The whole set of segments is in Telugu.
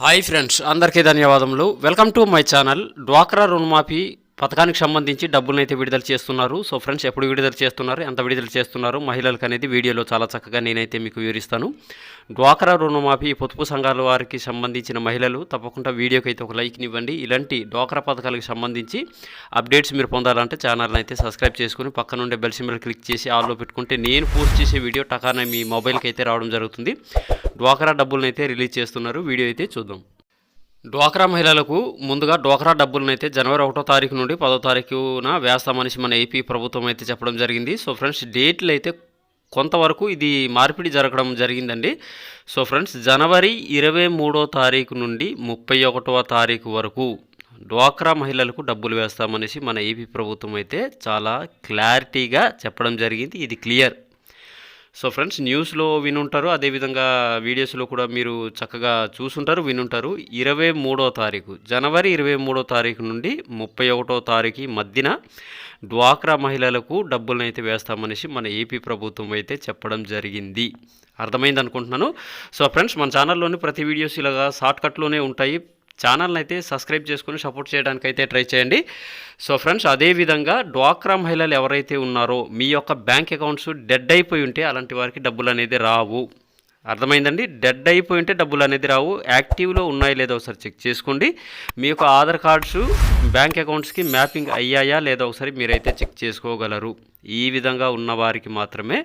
హాయ్ ఫ్రెండ్స్ అందరికీ ధన్యవాదములు. వెల్కమ్ టు మై ఛానల్ డ్వాక్రా రుణమాఫీ పథకానికి సంబంధించి డబ్బులను అయితే విడుదల చేస్తున్నారు. సో ఫ్రెండ్స్ ఎప్పుడు విడుదల చేస్తున్నారు? ఎంత విడుదల చేస్తున్నారు? మహిళలకు అనేది వీడియోలో చాలా చక్కగా నేనైతే మీకు వివరిస్తాను. డ్వాక్రా రుణమాఫీ పొదుపు సంఘాల వారికి సంబంధించిన మహిళలు తప్పకుండా వీడియోకి అయితే ఒక లైక్ని ఇవ్వండి. ఇలాంటి డ్వాక్రా పథకాలకు సంబంధించి అప్డేట్స్ మీరు పొందాలంటే ఛానల్ని అయితే సబ్స్క్రైబ్ చేసుకుని పక్కన ఉండే బెల్ సింబల్ క్లిక్ చేసి ఆల్లో పెట్టుకుంటే నేను పోస్ట్ చేసే వీడియో టకాన మీ మొబైల్కి అయితే రావడం జరుగుతుంది. డ్వాక్రా డబ్బులను అయితే రిలీజ్ చేస్తున్నారు. వీడియో అయితే చూద్దాం. డ్వాక్రా మహిళలకు ముందుగా డ్వాక్రా డబ్బులను అయితే జనవరి ఒకటో తారీఖు నుండి పదో తారీఖున వేస్తామనేసి మన ఏపీ ప్రభుత్వం అయితే చెప్పడం జరిగింది. సో ఫ్రెండ్స్ డేట్లు అయితే కొంతవరకు ఇది మార్పిడి జరగడం జరిగిందండి. సో ఫ్రెండ్స్ జనవరి ఇరవై మూడో తారీఖు నుండి ముప్పై ఒకటవ తారీఖు వరకు డ్వాక్రా మహిళలకు డబ్బులు వేస్తామనేసి మన ఏపీ ప్రభుత్వం అయితే చాలా క్లారిటీగా చెప్పడం జరిగింది. ఇది క్లియర్. సో ఫ్రెండ్స్ న్యూస్లో వినుంటారు. అదేవిధంగా వీడియోస్లో కూడా మీరు చక్కగా చూసుంటారు వినుంటారు. ఇరవై మూడో తారీఖు జనవరి ఇరవై మూడో తారీఖు నుండి ముప్పై ఒకటో తారీఖు మధ్యన డ్వాక్రా మహిళలకు డబ్బులను అయితే వేస్తామనేసి మన ఏపీ ప్రభుత్వం అయితే చెప్పడం జరిగింది. అర్థమైంది అనుకుంటున్నాను సో ఫ్రెండ్స్ మన ఛానల్లోని ప్రతి వీడియోస్ ఇలాగా షార్ట్ కట్లోనే ఉంటాయి. ఛానల్ని అయితే సబ్స్క్రైబ్ చేసుకుని సపోర్ట్ చేయడానికి అయితే ట్రై చేయండి. సో ఫ్రెండ్స్ అదేవిధంగా డ్వాక్రా మహిళలు ఎవరైతే ఉన్నారో మీ యొక్క బ్యాంక్ అకౌంట్స్ డెడ్ అయిపోయి ఉంటే అలాంటి వారికి డబ్బులు అనేది రావు. అర్థమైందండి? డెడ్ అయిపోయి ఉంటే డబ్బులు అనేది రావు. యాక్టివ్లో ఉన్నాయో లేదో ఒకసారి చెక్ చేసుకోండి. మీ యొక్క ఆధార్ కార్డ్స్ బ్యాంక్ అకౌంట్స్కి మ్యాపింగ్ అయ్యాయా లేదా ఒకసారి మీరైతే చెక్ చేసుకోగలరు. ఈ విధంగా ఉన్న వారికి మాత్రమే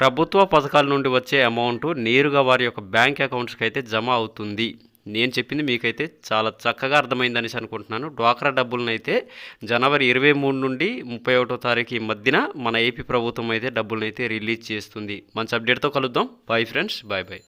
ప్రభుత్వ పథకాల నుండి వచ్చే అమౌంట్ నేరుగా వారి యొక్క బ్యాంక్ అకౌంట్స్కి అయితే జమ అవుతుంది. నేను చెప్పింది మీకైతే చాలా చక్కగా అర్థమైందనేసి అనుకుంటున్నాను. డ్వాక్రా డబ్బులను అయితే జనవరి ఇరవై మూడు నుండి ముప్పై ఒకటో తారీఖు ఈ మధ్యన మన ఏపీ ప్రభుత్వం అయితే డబ్బులను అయితే రిలీజ్ చేస్తుంది. మంచి అప్డేట్తో కలుద్దాం. Bye friends bye bye